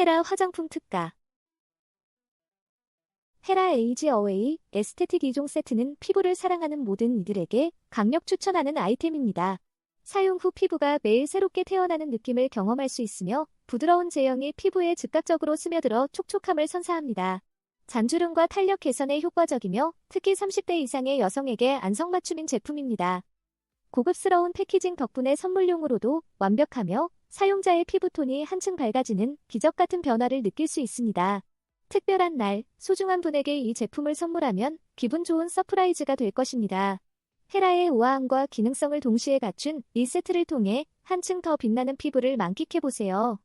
헤라 화장품 특가 헤라 에이지 어웨이 에스테틱 2종 세트는 피부를 사랑하는 모든 이들에게 강력 추천하는 아이템입니다. 사용 후 피부가 매일 새롭게 태어나는 느낌을 경험할 수 있으며 부드러운 제형이 피부에 즉각적으로 스며들어 촉촉함을 선사합니다. 잔주름과 탄력 개선에 효과적이며 특히 30대 이상의 여성에게 안성맞춤인 제품입니다. 고급스러운 패키징 덕분에 선물용으로도 완벽하며 사용자의 피부톤이 한층 밝아지는 기적 같은 변화를 느낄 수 있습니다. 특별한 날, 소중한 분에게 이 제품을 선물하면 기분 좋은 서프라이즈가 될 것입니다. 헤라의 우아함과 기능성을 동시에 갖춘 이 세트를 통해 한층 더 빛나는 피부를 만끽해보세요.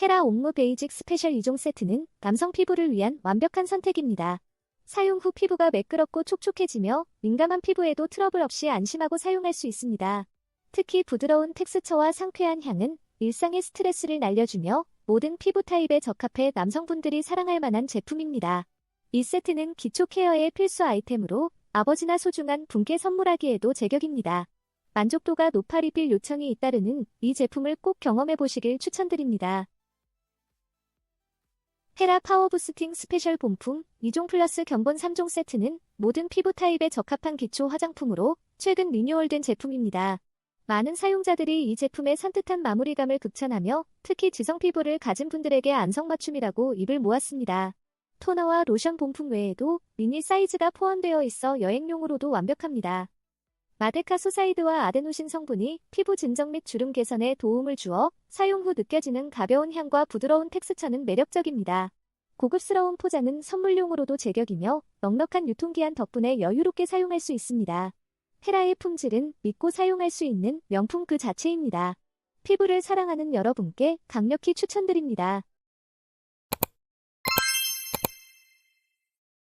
헤라 옥무 베이직 스페셜 2종 세트는 남성 피부를 위한 완벽한 선택입니다. 사용 후 피부가 매끄럽고 촉촉해지며 민감한 피부에도 트러블 없이 안심하고 사용할 수 있습니다. 특히 부드러운 텍스처와 상쾌한 향은 일상의 스트레스를 날려주며 모든 피부 타입에 적합해 남성분들이 사랑할 만한 제품입니다. 이 세트는 기초 케어의 필수 아이템으로 아버지나 소중한 분께 선물하기에도 제격입니다. 만족도가 높아 리필 요청이 잇따르는 이 제품을 꼭 경험해 보시길 추천드립니다. 헤라 파워 부스팅 스페셜 본품 2종 플러스 견본 3종 세트는 모든 피부 타입에 적합한 기초 화장품으로 최근 리뉴얼된 제품입니다. 많은 사용자들이 이 제품의 산뜻한 마무리감을 극찬하며 특히 지성 피부를 가진 분들에게 안성맞춤이라고 입을 모았습니다. 토너와 로션 본품 외에도 미니 사이즈가 포함되어 있어 여행용으로도 완벽합니다. 마데카 소사이드와 아데노신 성분이 피부 진정 및 주름 개선에 도움을 주어 사용 후 느껴지는 가벼운 향과 부드러운 텍스처는 매력적입니다. 고급스러운 포장은 선물용으로도 제격이며 넉넉한 유통기한 덕분에 여유롭게 사용할 수 있습니다. 헤라의 품질은 믿고 사용할 수 있는 명품 그 자체입니다. 피부를 사랑하는 여러분께 강력히 추천드립니다.